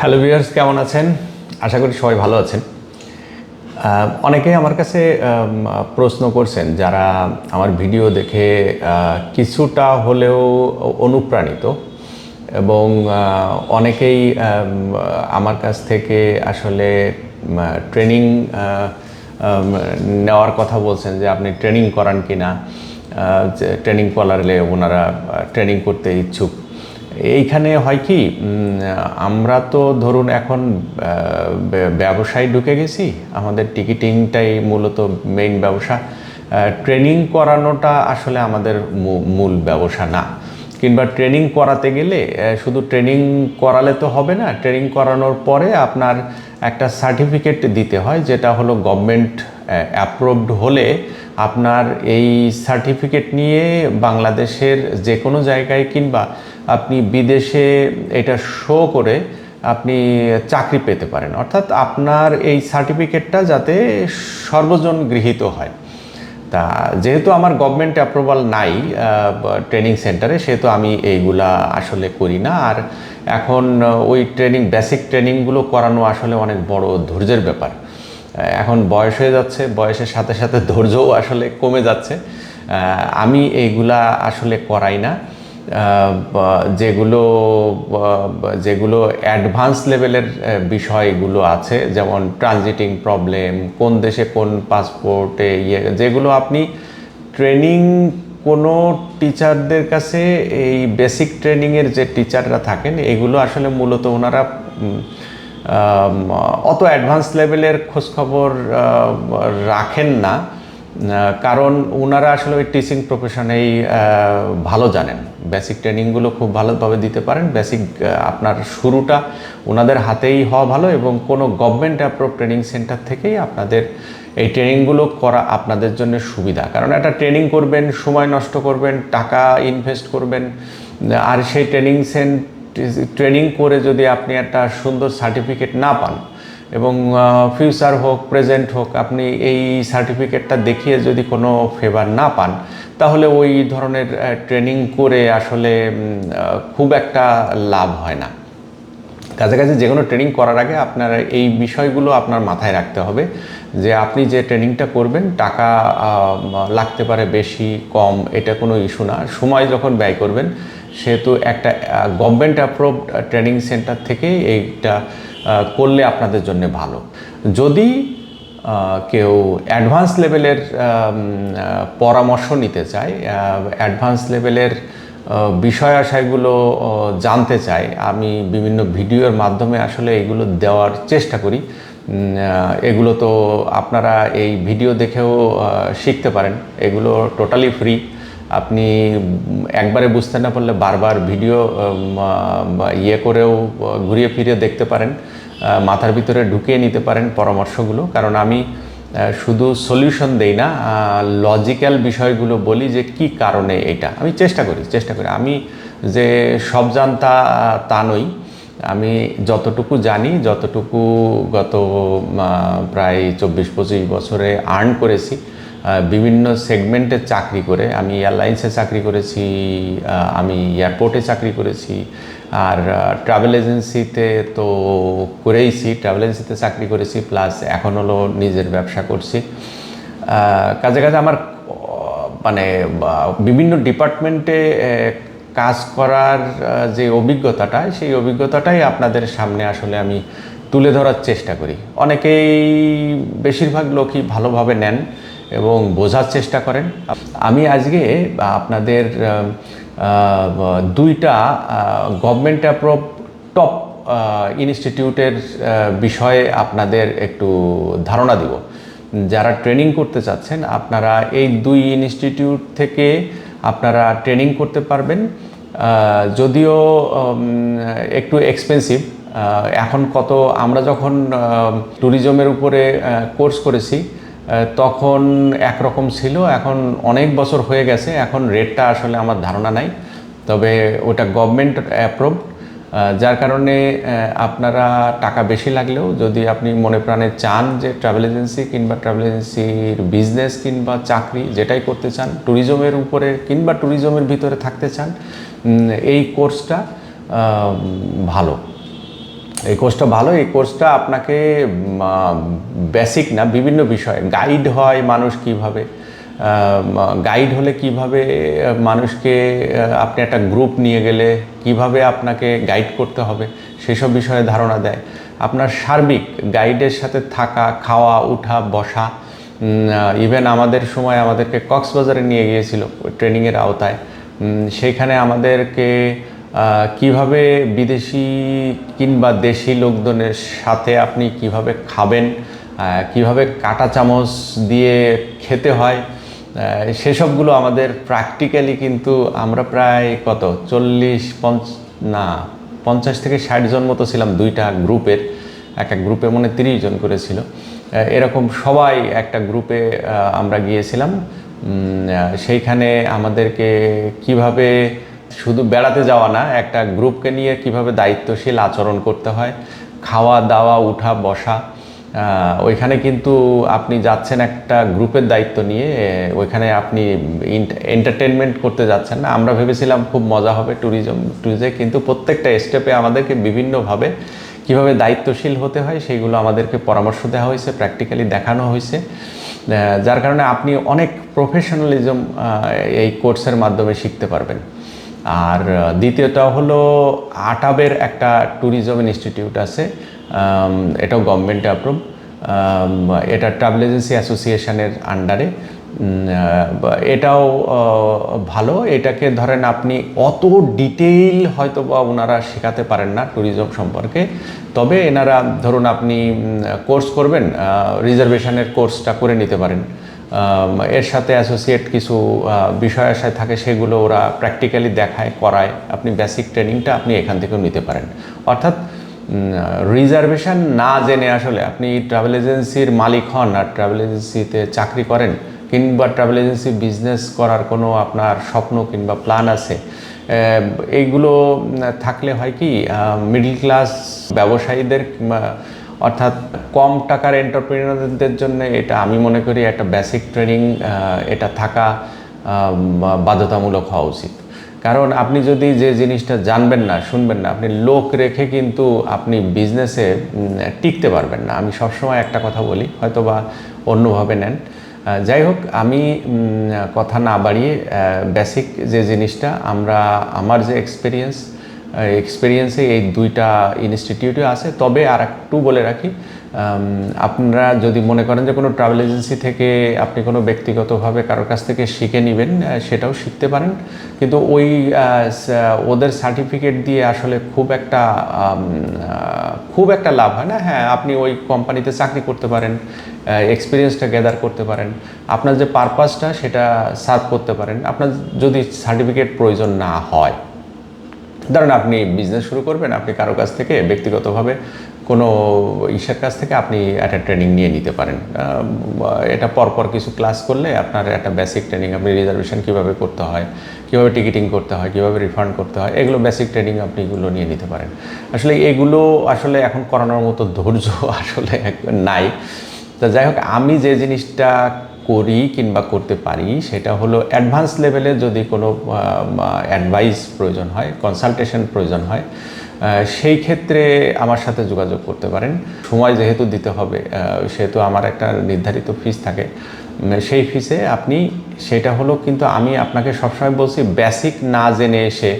Hello viewers কেমন আছেন? আশা করি সবাই ভালো আছেন। আহ, অনেকেই আমার কাছে প্রশ্ন করছেন যারা আমার ভিডিও দেখে কিছুটা হলেও অনুপ্রাণিত এবং অনেকেই আমার কাছ থেকে আসলে ট্রেনিং নেওয়ার কথা বলছেন যে আপনি ট্রেনিং করান কি না ট্রেনিং করালে ওনারা ট্রেনিং করতে ইচ্ছুক এইখানে হয় কি আমরা তো ধরুন এখন ব্যবসায় ঢুকে গেছি। আমাদের টিকিটিংটাই মূলত মেইন ব্যবসা। ট্রেনিং করানোটা আসলে আমাদের মূল ব্যবসা না। কিংবা ট্রেনিং করাতে গেলে শুধু ট্রেনিং করালে তো হবে না ট্রেনিং করানোর পরে আপনার একটা সার্টিফিকেট দিতে হয়, যেটা হলো গভর্নমেন্ট অ্যাপ্রুভড হলে আপনার এই সার্টিফিকেট নিয়ে বাংলাদেশের যে কোনো জায়গায় কিংবা আপনি বিদেশে এটা শো করে আপনি চাকরি পেতে পারেন। অর্থাৎ আপনার এই সার্টিফিকেটটা যাতে সর্বজন গৃহীত হয়। তা যেহেতু আমার গভর্নমেন্ট অ্যাপ্রুভাল নাই ট্রেনিং সেন্টারে সেহেতু আমি এইগুলা আসলে করি না। আর এখন ওই ট্রেনিং বেসিক ট্রেনিংগুলো করানো আসলে অনেক বড় ধৈর্যের ব্যাপার। এখন বয়স হয়ে যাচ্ছে, বয়সের সাথে সাথে ধৈর্যও আসলে কমে যাচ্ছে। আমি এইগুলা আসলে করাই না। যেগুলো যেগুলো অ্যাডভান্স লেভেলের বিষয়গুলো আছে, যেমন ট্রানজিটিং প্রবলেম কোন দেশে কোন পাসপোর্টে ইয়ে যেগুলো আপনি ট্রেনিং কোনো টিচারদের কাছে, এই বেসিক ট্রেনিংয়ের যে টিচাররা থাকেন, এগুলো আসলে মূলত ওনারা অত অ্যাডভান্স লেভেলের খোঁজখবর রাখেন না। কারণ ওনারা আসলে ওই টিচিং প্রফেশনেই ভালো জানেন। বেসিক ট্রেনিংগুলো খুব ভালোভাবে দিতে পারেন। বেসিক আপনার শুরুটা ওনাদের হাতেই হওয়া ভালো এবং কোনো গভর্নমেন্ট অ্যাপ্রুভ ট্রেনিং সেন্টার থেকেই আপনাদের এই ট্রেনিংগুলো করা আপনাদের জন্য সুবিধা। কারণ একটা ট্রেনিং করবেন, সময় নষ্ট করবেন, টাকা ইনভেস্ট করবেন, আর সেই ট্রেনিং সেন্ট ট্রেনিং করে যদি আপনি একটা সুন্দর সার্টিফিকেট না পান এবং ফিউচার হোক প্রেজেন্ট হোক, আপনি এই সার্টিফিকেটটা দেখিয়ে যদি কোনো ফেভার না পান, তাহলে ওই ধরনের ট্রেনিং করে আসলে খুব একটা লাভ হয় না। কাছাকাছি যে কোনো ট্রেনিং করার আগে আপনার এই বিষয়গুলো আপনার মাথায় রাখতে হবে, যে আপনি যে ট্রেনিংটা করবেন, টাকা লাগতে পারে বেশি, কম, এটা কোনো ইস্যু না। সময় যখন ব্যয় করবেন, সেহেতু একটা গভর্নমেন্ট অ্যাপ্রুভড ট্রেনিং সেন্টার থেকে এইটা করলে আপনাদের জন্য ভালো। যদি কেউ অ্যাডভান্স লেভেলের পরামর্শ নিতে চায় অ্যাডভান্স লেভেলের বিষয় আশয়গুলো জানতে চাই আমি বিভিন্ন ভিডিওর মাধ্যমে আসলে এগুলো দেওয়ার চেষ্টা করি। এগুলো তো আপনারা এই ভিডিও দেখেও শিখতে পারেন। এগুলো টোটালি ফ্রি আপনি একবারে বুঝতে না পারলে বারবার ভিডিও ইয়ে করেও ঘুরিয়ে ফিরিয়ে দেখতে পারেন মাথার ভিতরে ঢুকিয়ে নিতে পারেন পরামর্শগুলো। কারণ আমি শুধু সলিউশন দেই না লজিক্যাল বিষয়গুলো বলি যে কি কারণে এটা। আমি চেষ্টা করি চেষ্টা করি। আমি যে সব জানতা, তা নই। আমি যতটুকু জানি, যতটুকু গত প্রায় চব্বিশ পঁচিশ বছরে আর্ন করেছি বিভিন্ন সেগমেন্টে চাকরি করে। আমি এয়ারলাইন্সে চাকরি করেছি আমি এয়ারপোর্টে চাকরি করেছি। আর ট্রাভেল এজেন্সিতে তো করেইছি ট্রাভেল এজেন্সিতে চাকরি করেছি প্লাস এখন হলো নিজের ব্যবসা করছি। কাজে কাজে আমার মানে বিভিন্ন ডিপার্টমেন্টে কাজ করার যে অভিজ্ঞতাটা, সেই অভিজ্ঞতাটাই আপনাদের সামনে আসলে আমি তুলে ধরার চেষ্টা করি। অনেকেই বেশিরভাগ লোকই ভালোভাবে নেন। এবং বোঝার চেষ্টা করেন। আমি আজকে আপনাদের দুইটা গভর্নমেন্ট অ্যাপ্রুভ টপ ইনস্টিটিউটের বিষয়ে আপনাদের একটু ধারণা দিব। যারা ট্রেনিং করতে চাচ্ছেন, আপনারা এই দুই ইনস্টিটিউট থেকে আপনারা ট্রেনিং করতে পারবেন। যদিও একটু এক্সপেন্সিভ এখন কত, আমরা যখন ট্যুরিজমের উপরে কোর্স করেছি তখন একরকম ছিল। এখন অনেক বছর হয়ে গেছে। এখন রেটটা আসলে আমার ধারণা নাই। তবে ওটা গভর্নমেন্ট অ্যাপ্রুভ যার কারণে আপনারা টাকা বেশি লাগলেও যদি আপনি মনে প্রাণে চান যে ট্রাভেল এজেন্সি কিংবা ট্রাভেল এজেন্সির বিজনেস কিংবা চাকরি যেটাই করতে চান ট্যুরিজমের উপরে কিংবা ট্যুরিজমের ভিতরে থাকতে চান এই কোর্সটা ভালো। এই কোর্সটা ভালো, এই কোর্সটা আপনাকে বেসিক না, বিভিন্ন বিষয়ে। গাইড হয় মানুষ কীভাবে গাইড হলে কীভাবে মানুষকে আপনি একটা গ্রুপ নিয়ে গেলে কীভাবে আপনাকে গাইড করতে হবে, সেসব বিষয়ে ধারণা দেয়। আপনার সার্বিক গাইডের সাথে থাকা, খাওয়া, উঠা, বসা ইভেন আমাদের সময় আমাদেরকে কক্সবাজারে নিয়ে গিয়েছিল ট্রেনিংয়ের আওতায়। সেইখানে আমাদেরকে কীভাবে বিদেশি কিংবা দেশি লোকজনের সাথে আপনি কীভাবে খাবেন কীভাবে কাঁটা চামচ দিয়ে খেতে হয় সেসবগুলো আমাদের প্র্যাকটিক্যালি কিন্তু আমরা প্রায় কত, চল্লিশ, পঞ্চ, না, পঞ্চাশ থেকে ষাট জন মতো ছিলাম দুইটা গ্রুপের, এক এক গ্রুপে মনে তিরিশ জন করেছিল এরকম সবাই একটা গ্রুপে আমরা গিয়েছিলাম। সেইখানে আমাদেরকে কীভাবে শুধু বেড়াতে যাওয়া না, একটা গ্রুপকে নিয়ে কীভাবে দায়িত্বশীল আচরণ করতে হয়, খাওয়া, দাওয়া, উঠা, বসা ওইখানে কিন্তু আপনি যাচ্ছেন একটা গ্রুপের দায়িত্ব নিয়ে, ওইখানে আপনি এন্টারটেনমেন্ট করতে যাচ্ছেন না। আমরা ভেবেছিলাম খুব মজা হবে ট্যুরিজম ট্যুরিজে কিন্তু প্রত্যেকটা স্টেপে আমাদেরকে বিভিন্নভাবে কীভাবে দায়িত্বশীল হতে হয় সেইগুলো আমাদেরকে পরামর্শ দেওয়া হয়েছে প্র্যাকটিক্যালি দেখানো হয়েছে। যার কারণে আপনি অনেক প্রফেশনালিজম এই কোর্সের মাধ্যমে শিখতে পারবেন। আর দ্বিতীয়টা হলো আটাবের একটা ট্যুরিজম ইনস্টিটিউট আছে এটাও গভর্নমেন্ট অ্যাপ্রুভ এটা ট্রাভেল এজেন্সি অ্যাসোসিয়েশনের আন্ডারে এটাও ভালো, এটাকে ধরেন আপনি অত ডিটেইল হয়তো বা ওনারা শেখাতে পারেন না ট্যুরিজম সম্পর্কে। তবে এনারা ধরুন আপনি কোর্স করবেন রিজার্ভেশনের কোর্সটা করে নিতে পারেন। এর সাথে অ্যাসোসিয়েট কিছু বিষয় আশায় থাকে সেগুলো ওরা প্র্যাকটিক্যালি দেখায়, করায়। আপনি বেসিক ট্রেনিংটা আপনি এখান থেকেও নিতে পারেন। অর্থাৎ রিজার্ভেশন না জেনে আসলে আপনি ট্রাভেল এজেন্সির মালিক হন আর ট্রাভেল এজেন্সিতে চাকরি করেন, কিংবা ট্রাভেল এজেন্সি বিজনেস করার কোনো আপনার স্বপ্ন কিংবা প্ল্যান আছে এইগুলো থাকলে হয় কি মিডল ক্লাস ব্যবসায়ীদের অর্থাৎ কম টাকার এন্টারপ্রিনারদের জন্য এটা আমি মনে করি একটা বেসিক ট্রেনিং এটা থাকা বাধ্যতামূলক হওয়া উচিত। কারণ আপনি যদি যে জিনিসটা জানবেন না, শুনবেন না, আপনি লোক রেখে কিন্তু আপনি বিজনেসে টিকতে পারবেন না। আমি সবসময় একটা কথা বলি হয়তো বা অন্যভাবে নেন। যাই হোক, আমি কথা না বাড়িয়ে বেসিক যে জিনিসটা, আমরা, আমার যে এক্সপিরিয়েন্স এক্সপিরিয়েন্সে এই দুইটা ইনস্টিটিউটে আছে। তবে আর একটু বলে রাখি আপনারা যদি মনে করেন যে কোনো ট্রাভেল এজেন্সি থেকে আপনি কোনো ব্যক্তিগতভাবে কারোর কাছ থেকে শিখে নেবেন সেটাও শিখতে পারেন। কিন্তু ওই ওদের সার্টিফিকেট দিয়ে আসলে খুব একটা খুব একটা লাভ হয় না। হ্যাঁ আপনি ওই কোম্পানিতে চাকরি করতে পারেন এক্সপিরিয়েন্সটা গ্যাদার করতে পারেন। আপনার যে পারপাসটা সেটা সার্ভ করতে পারেন। আপনার যদি সার্টিফিকেট প্রয়োজন না হয়। ধরেন আপনি বিজনেস শুরু করবেন, আপনি কারও কাছ থেকে ব্যক্তিগতভাবে কোনো ইসের কাছ থেকে আপনি একটা ট্রেনিং নিয়ে নিতে পারেন। এটা পরপর কিছু ক্লাস করলে আপনার একটা বেসিক ট্রেনিং আপনি রিজার্ভেশন কীভাবে করতে হয়, কীভাবে টিকিটিং করতে হয়, কীভাবে রিফান্ড করতে হয়, এগুলো বেসিক ট্রেনিং আপনি এগুলো নিয়ে নিতে পারেন। আসলে এগুলো আসলে এখন করানোর মতো ধৈর্য আসলে নাই। তা যাই হোক, আমি যে জিনিসটা করি কিংবা করতে পারি, সেটা হলো অ্যাডভান্স লেভেলে যদি কোনো অ্যাডভাইস প্রয়োজন হয় কনসালটেশন প্রয়োজন হয় সেই ক্ষেত্রে আমার সাথে যোগাযোগ করতে পারেন। সময় যেহেতু দিতে হবে সেহেতু আমার একটা নির্ধারিত ফিস থাকে সেই ফিসে আপনি, সেটা হলো কিন্তু আমি আপনাকে সবসময় বলছি বেসিক না জেনে এসে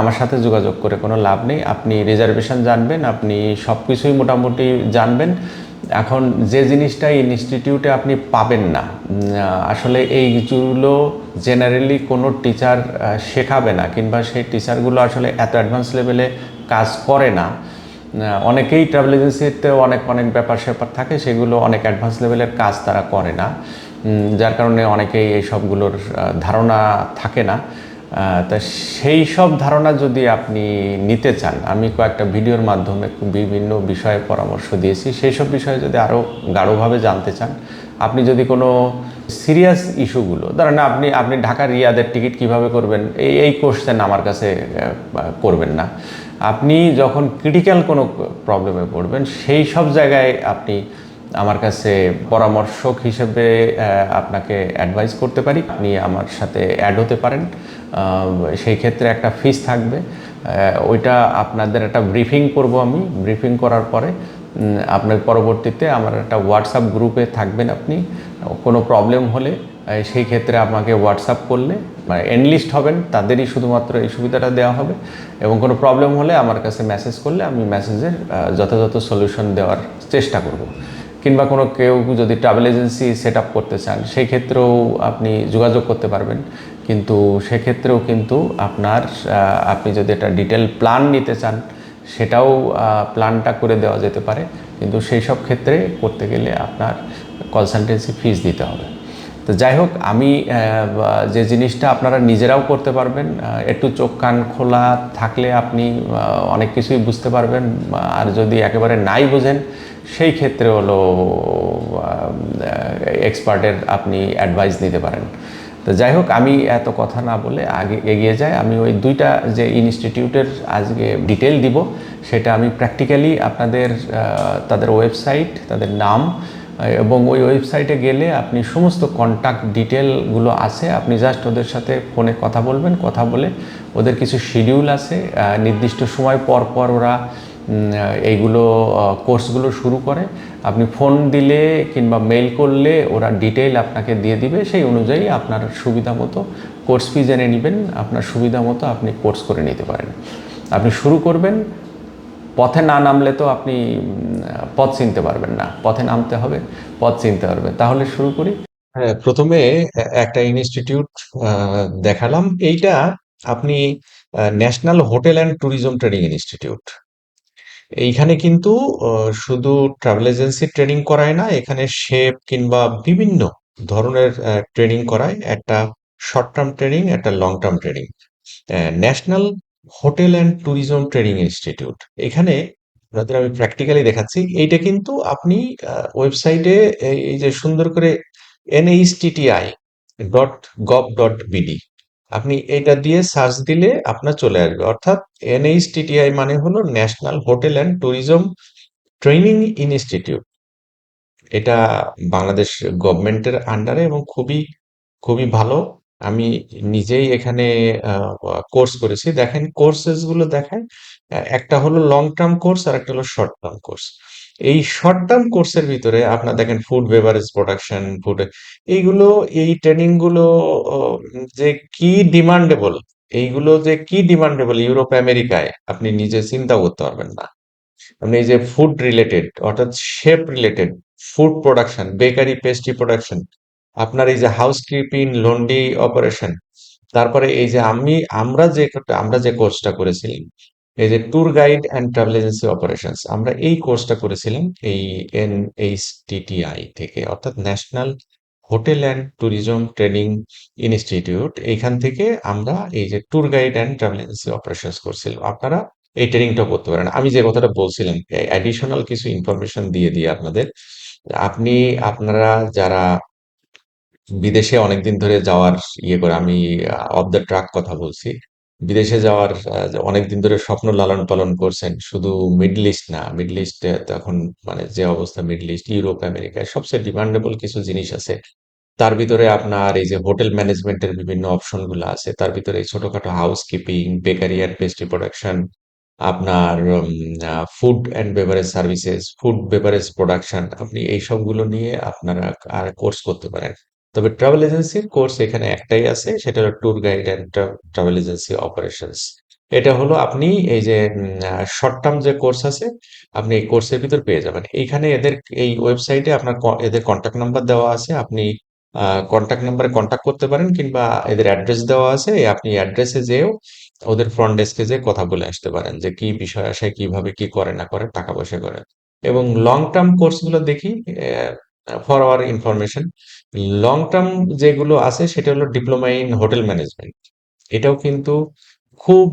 আমার সাথে যোগাযোগ করে কোনো লাভ নেই। আপনি রিজার্ভেশন জানবেন, আপনি সব কিছুই মোটামুটি জানবেন। এখন যে জিনিসটা ইনস্টিটিউটে আপনি পাবেন না আসলে এইগুলো জেনারেলি কোনো টিচার শেখাবে না কিংবা সেই টিচারগুলো আসলে এত অ্যাডভান্স লেভেলে কাজ করে না। অনেকেই ট্রাভেল এজেন্সিতে অনেক অনেক ব্যাপার স্যাপার থাকে, সেগুলো অনেক অ্যাডভান্স লেভেলের কাজ তারা করে না। যার কারণে অনেকেই এই সবগুলোর ধারণা থাকে না। তা সেই সব ধারণা যদি আপনি নিতে চান, আমি কয়েকটা ভিডিওর মাধ্যমে বিভিন্ন বিষয়ে পরামর্শ দিয়েছি। সেই সব বিষয়ে যদি আরও গাঢ়ভাবে জানতে চান, আপনি যদি কোনো সিরিয়াস ইস্যুগুলো, ধরেন আপনি আপনি ঢাকা রিয়াদের টিকিট কীভাবে করবেন, এই এই কোশ্চেন আমার কাছে করবেন না। আপনি যখন ক্রিটিক্যাল কোনো প্রবলেমে পড়বেন, সেই সব জায়গায় আপনি আমার কাছে পরামর্শক হিসেবে আপনাকে অ্যাডভাইস করতে পারি। আপনি আমার সাথে অ্যাড হতে পারেন। সেই ক্ষেত্রে একটা ফিস থাকবে। ওইটা আপনাদের একটা ব্রিফিং করব আমি। ব্রিফিং করার পরে আপনার পরবর্তীতে আমার একটা হোয়াটসঅ্যাপ গ্রুপে থাকবেন আপনি। কোনো প্রবলেম হলে সেই ক্ষেত্রে আমাকে হোয়াটসঅ্যাপ করলে মানে এনলিস্ট হবেন। তাদেরই শুধুমাত্র এই সুবিধাটা দেওয়া হবে। এবং কোনো প্রবলেম হলে আমার কাছে মেসেজ করলে আমি মেসেজের যথাযথ সলিউশন দেওয়ার চেষ্টা করব। কিংবা কোনো কেউ যদি ট্রাভেল এজেন্সি সেট আপ করতে চান সেই ক্ষেত্রেও আপনি যোগাযোগ করতে পারবেন। কিন্তু সেক্ষেত্রেও কিন্তু আপনার আপনি যদি একটা ডিটেল প্ল্যান নিতে চান, সেটাও প্ল্যানটা করে দেওয়া যেতে পারে। কিন্তু সেই সব ক্ষেত্রে করতে গেলে আপনার কনসালটেন্সি ফিস দিতে হবে। তো যাই হোক, আমি যে জিনিসটা আপনারা নিজেরাও করতে পারবেন একটু চোখ কান খোলা থাকলে আপনি অনেক কিছুই বুঝতে পারবেন। আর যদি একেবারে নাই বোঝেন সেই ক্ষেত্রে হলো এক্সপার্টের আপনি অ্যাডভাইস নিতে পারেন। তো যাই হোক, আমি এত কথা না বলে আগে এগিয়ে যাই। আমি ওই দুইটা যে ইনস্টিটিউটের আজকে ডিটেল দিব, সেটা আমি প্র্যাকটিক্যালি আপনাদের তাদের ওয়েবসাইট তাদের নাম, এবং ওই ওয়েবসাইটে গেলে আপনি সমস্ত কন্ট্যাক্ট ডিটেলগুলো আছে। আপনি জাস্ট ওদের সাথে ফোনে কথা বলবেন, কথা বলে ওদের কিছু শিডিউল আছে। নির্দিষ্ট সময় পর পর ওরা এইগুলো কোর্সগুলো শুরু করে আপনি ফোন দিলে কিংবা মেল করলে ওরা ডিটেইল আপনাকে দিয়ে দিবে। সেই অনুযায়ী আপনার সুবিধা মতো কোর্স ফি জেনে নেবেন। আপনার সুবিধা মতো আপনি কোর্স করে নিতে পারেন। আপনি শুরু করবেন, পথে না নামলে তো আপনি পথ চিনতে পারবেন না। পথে নামতে হবে, পথ চিনতে পারবেন তাহলে শুরু করি। হ্যাঁ প্রথমে একটা ইনস্টিটিউট দেখালাম। এইটা আপনি national hotel and tourism training institute. এইখানে কিন্তু শুধু ট্রাভেল এজেন্সি ট্রেনিং করায় না, এখানে শেপ কিংবা বিভিন্ন ধরনের ট্রেনিং করায়। একটা শর্ট টার্ম ট্রেনিং একটা long term training national hotel and tourism training institute এখানে, আপনাদের আমি প্র্যাকটিক্যালি দেখাচ্ছি, এইটা কিন্তু আপনি ওয়েবসাইটে এই যে সুন্দর করে NHTTI dot gov dot BD আপনি এটা দিয়ে সার্চ দিলে আপনার চলে আসবে। অর্থাৎ এনএইচটিটিআই মানে হলো national hotel and tourism training institute. এটা বাংলাদেশ গভর্নমেন্টের আন্ডারে এবং খুবই খুবই ভালো। আমি নিজেই এখানে কোর্স করেছি। দেখেন কোর্সেসগুলো দেখেন একটা হলো লং টার্ম কোর্স আর একটা হলো শর্ট টার্ম কোর্স এই শর্ট টার্ম কোর্সের ভিতরে আপনার দেখেন ফুড বেভারেজ প্রোডাকশন ফুড এইগুলো, এই ট্রেনিংগুলো যে কি ডিমান্ডেবল এইগুলো যে কি ডিমান্ডেবল ইউরোপ, আমেরিকায়, আপনি নিজে চিন্তা করতে পারবেন না। আপনি এই যে ফুড রিলেটেড অর্থাৎ shape related food production bakery pastry production আপনার এই যে হাউসকিপিং লন্ড্রি অপারেশন তারপরে এই যে আমি, আমরা যে আমরা যে কোর্সটা করেছিলাম এই যে tour guide and travel agency operations আমরা এই কোর্সটা করেছিলাম এই এনএইচটিটিআই থেকে, অর্থাৎ national hotel and tourism training institute এইখান থেকে আমরা এই যে tour guide and travel agency operations করছিলাম। আপনারা এই ট্রেনিংটা করতে পারেন। আমি যে কথাটা বলছিলাম অ্যাডিশনাল কিছু ইনফরমেশন দিয়ে দিই আপনাদের। আপনি, আপনারা যারা বিদেশে অনেকদিন ধরে যাওয়ার ইয়ে করে, আমি অফ দ্য ট্রাক কথা বলছি বিদেশে যাওয়ার অনেকদিন ধরে স্বপ্ন লালন পালন করছেন, শুধু মিডল ইস্ট না, মিডল ইস্টে এখন মানে যে অবস্থা, মিডল ইস্ট, ইউরোপ আমেরিকায় সবচেয়ে ডিমান্ডেবল কিছু জিনিস আছে। তার ভিতরে আপনার এই যে হোটেল ম্যানেজমেন্টের বিভিন্ন অপশনগুলো আছে, তার ভিতরে ছোটখাটো housekeeping bakery and pastry production আপনার food and beverage services food beverage production আপনি এই সবগুলো নিয়ে আপনারা আর কোর্স করতে পারেন। তবে ট্রাভেল এজেন্সির কোর্স এখানে একটাই আছে, সেটা হলো tour guide and travel agency operations এটা হলো আপনি এই যে শর্ট টার্ম যে কোর্স আছে, আপনি এই কোর্সের ভিতর পেয়ে যাবেন। এইখানে এদের, এই ওয়েবসাইটে আপনার এদের কন্ট্যাক্ট নাম্বার দেওয়া আছে, আপনি কন্ট্যাক্ট নাম্বারে কন্ট্যাক্ট করতে পারেন, কিংবা এদের অ্যাড্রেস দেওয়া আছে আপনি অ্যাড্রেসে যেও ওদের ফ্রন্ট ডেস্কে যে কথা বলে আসতে পারেন, যে কি বিষয় আসে, কীভাবে, কি করে, না করে, টাকা পয়সা করে। এবং লং টার্ম কোর্সগুলো দেখি for our information long term যেগুলো আছে সেটা হলো ডিপ্লোমা ইন হোটেল ম্যানেজমেন্ট এটাও কিন্তু খুব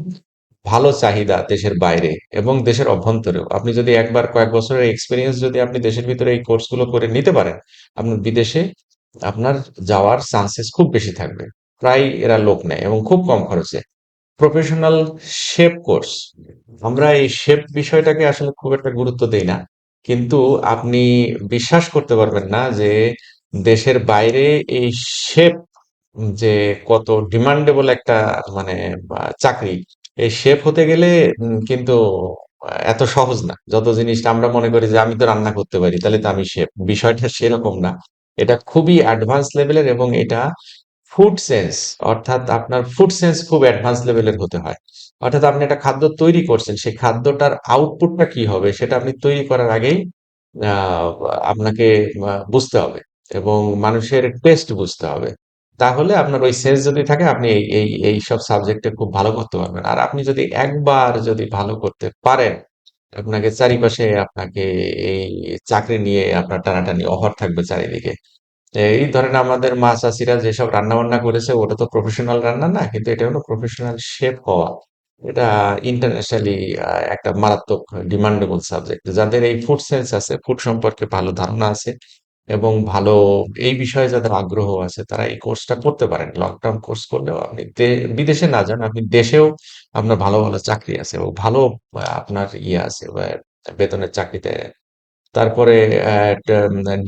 ভালো চাহিদা দেশের বাইরে এবং দেশের অভ্যন্তরেও। আপনি যদি একবার কয়েক বছরের এক্সপিরিয়েন্স যদি আপনি দেশের ভিতরে এই কোর্সগুলো করে নিতে পারেন, আপনার বিদেশে আপনার যাওয়ার চান্সেস খুব বেশি থাকবে। প্রায় এরা লোক নেয় এবং খুব কম খরচে। প্রফেশনাল শেপ কোর্স আমরা এই শেপ বিষয়টাকে আসলে খুব একটা গুরুত্ব দিই না। কিন্তু আপনি বিশ্বাস করতে পারবেন না যে দেশের বাইরে এই শেপ যে কত ডিমান্ডেবল একটা মানে চাকরি এই শেফ হতে গেলে উম, কিন্তু এত সহজ না। যত জিনিসটা আমরা মনে করি যে আমি তো রান্না করতে পারি তাহলে তো আমি শেফ বিষয়টা সেরকম না। এটা খুবই অ্যাডভান্স লেভেলের এবং এটা ফুড সেন্স অর্থাৎ আপনার ফুড সেন্স খুব অ্যাডভান্স লেভেলের হতে হয়। অর্থাৎ আপনি একটা খাদ্য তৈরি করছেন, সেই খাদ্যটার আউটপুটটা কি হবে সেটা আপনি তৈরি করার আগেই আপনাকে বুঝতে হবে এবং মানুষের টেস্ট বুঝতে হবে। তাহলে আপনার ওই সেন্স যদি থাকে, আপনি এই এই এই সব সাবজেক্টে খুব ভালো করতে পারবেন। আর আপনি যদি একবার যদি ভালো করতে পারেন, আপনাকে চারিপাশে আপনাকে এই চাকরি নিয়ে আপনার টানাটানি অফার থাকবে চারিদিকে। এই ধরেন আমাদের মা চাষিরা যেসব রান্না বান্না করেছে, ওটা তো প্রফেশনাল রান্না না, কিন্তু এটা হলো প্রফেশনাল শেফ হওয়া। এটা ইন্টারন্যাশনালি একটা মারাত্মক ডিমান্ডেবল সাবজেক্ট যাদের এই ফুড সেন্স আছে ফুড সম্পর্কে ভালো ধারণা আছে এবং ভালো এই বিষয়ে যাদের আগ্রহ আছে, তারা এই কোর্সটা করতে পারেন। লং টার্ম কোর্স করলেও আপনি বিদেশে না যান, আপনি দেশেও আপনার ভালো ভালো চাকরি আছে এবং ভালো আপনার ইয়ে আছে বেতনের চাকরিতে। তারপরে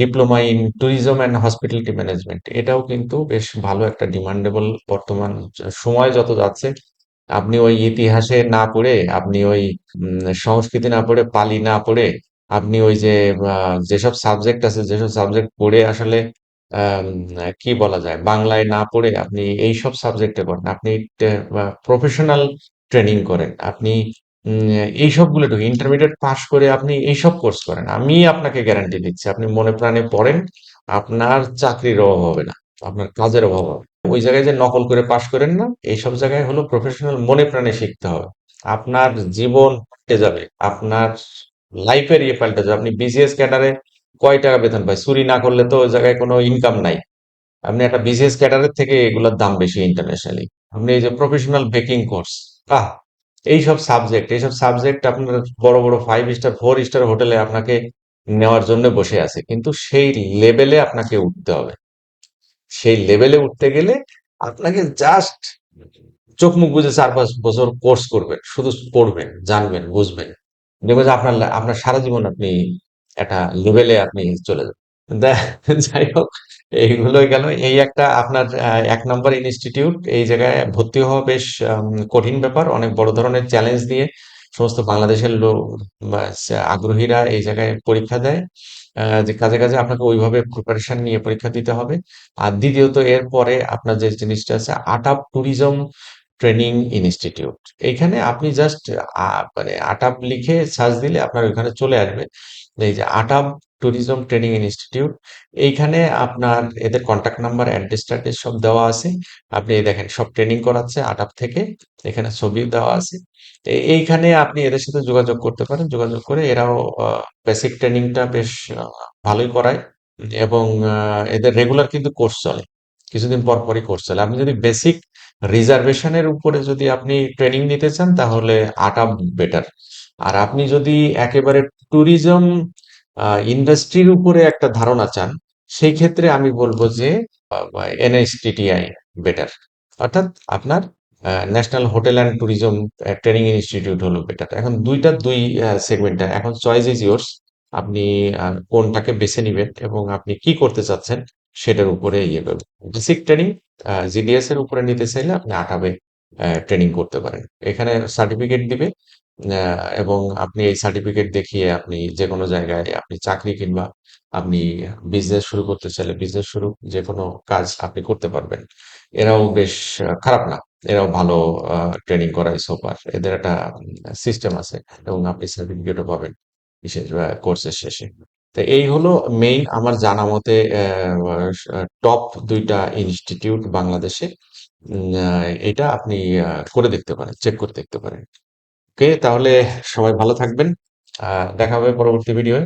diploma in tourism and hospitality management এটাও কিন্তু বেশ ভালো একটা ডিমান্ডেবল বর্তমান সময় যত যাচ্ছে আপনি ওই ইতিহাসে না পড়ে, আপনি ওই সংস্কৃতি না পড়ে, পালি না পড়ে, আপনি ওই যে যেসব সাবজেক্ট আছে, যেসব সাবজেক্ট পড়ে আসলে কি বলা যায়, বাংলায় না পড়ে আপনি এই সব সাবজেক্টে করেন আপনি প্রফেশনাল ট্রেনিং করেন। আপনি এই সবগুলো ঢুকে ইন্টারমিডিয়েট পাশ করে আপনি এইসব কোর্স করেন। আমি আপনাকে গ্যারান্টি দিচ্ছি, আপনি মনে প্রাণে পড়েন, আপনার চাকরির অভাব হবে না, আপনার কাজের অভাব হবে। ওই জায়গায় যে নকল করে পাশ করেন না এইসব জায়গায় হলো প্রফেশনাল মনে প্রাণে শিখতে হবে। আপনার জীবন পাল্টে যাবে আপনার লাইফের ইয়ে পাল্টে যাবে। আপনি বিসিএস ক্যাডারে কয় টাকা বেতন পায়? চুরি না করলে তো ওই জায়গায় কোনো ইনকাম নাই। আপনি একটা বিসিএস ক্যাডারের থেকে এগুলোর দাম বেশি ইন্টারন্যাশনালি আপনি এই যে প্রফেশনাল বেকিং কোর্স আহ এইসব সাবজেক্ট এইসব সাবজেক্ট আপনার বড় বড় ফাইভ স্টার ফোর স্টার হোটেলে আপনাকে নেওয়ার জন্য বসে আছে। কিন্তু সেই লেভেলে আপনাকে উঠতে হবে। সেই লেভেলে উঠতে গেলে আপনাকে জাস্ট চোখ মুখ বুজে চার পাঁচ বছর কোর্স করবেন শুধু পড়বেন, জানবেন, বুঝবেন। দেখবেন যে আপনার আপনার সারা জীবন আপনি একটা লেভেলে আপনি চলে যাবেন। যাই হোক, এইগুলোই গেল। এই একটা আপনার এক নম্বর ইনস্টিটিউট এই জায়গায় ভর্তি হওয়া বেশ কঠিন ব্যাপার। অনেক বড় ধরনের চ্যালেঞ্জ দিয়ে সমস্ত বাংলাদেশের লোক আগ্রহীরা এই জায়গায় পরীক্ষা দেয়। যে কাজে কাজে আপনাকে ওইভাবে প্রিপারেশন নিয়ে পরীক্ষা দিতে হবে। আর দ্বিতীয়ত, এরপরে আপনার যে জিনিসটা আছে আটাপ ট্যুরিজম ট্রেনিং ইনস্টিটিউট এখানে আপনি জাস্ট মানে আটাপ লিখে সার্চ দিলে আপনার ওইখানে চলে আসবে। এই যে আটাপ ট্যুরিজম ট্রেনিং ইনস্টিটিউট এইখানে আপনার এদের কন্ট্যাক্ট নাম্বার অ্যাড্রেস সব দেওয়া আছে। আপনি দেখেন, সব ট্রেনিং করাচ্ছে আটাপ থেকে, এখানে ছবি দেওয়া আছে। এইখানে আপনি এদের সাথে যোগাযোগ করতে পারেন। যোগাযোগ করে এরাও বেসিক ট্রেনিংটা বেশ ভালোই করায়। এবং এদের রেগুলার কিন্তু কোর্স চলে, কিছুদিন পর পরই কোর্স চলে। আপনি যদি বেসিক রিজার্ভেশনের উপরে যদি আপনি ট্রেনিং নিতে চান, তাহলে আটা বেটার আর আপনি যদি একেবারে ট্যুরিজম ইন্ডাস্ট্রির উপরে একটা ধারণা চান সেই ক্ষেত্রে আমি বলব যে এনএসটিটিআই বেটার অর্থাৎ আপনার national hotel and tourism training institute হলো বেটার এখন দুইটা দুই সেগমেন্টে এখন চয়েস ইজ ইয়োর্স আপনি কোনটাকে বেছে নিবেন এবং আপনি কি করতে চাচ্ছেন, সেটার উপরে ইয়ে করবেন বেসিক ট্রেনিং জিডিএস এর উপরে নিতে চাইলে আপনি আটাবে ট্রেনিং করতে পারেন। এখানে সার্টিফিকেট দিবে এবং আপনি এই সার্টিফিকেট দেখিয়ে আপনি যে কোনো জায়গায় আপনি চাকরি কিংবা আপনি বিজনেস শুরু করতে চাইলে বিজনেস শুরু যে কোনো কাজ আপনি করতে পারবেন। এরাও বেশ খারাপ না এরাও ভালো ট্রেনিং করায় সোপার এদের একটা সিস্টেম আছে এবং আপনি সার্টিফিকেটও পাবেন বিশেষ কোর্সের শেষে। তো এই হলো মেইন আমার জানা মতে টপ দুইটা ইনস্টিটিউট বাংলাদেশে উম, এটা আপনি করে দেখতে পারেন চেক করে দেখতে পারেন। ওকে তাহলে সবাই ভালো থাকবেন। দেখা হবে পরবর্তী ভিডিওয়ে।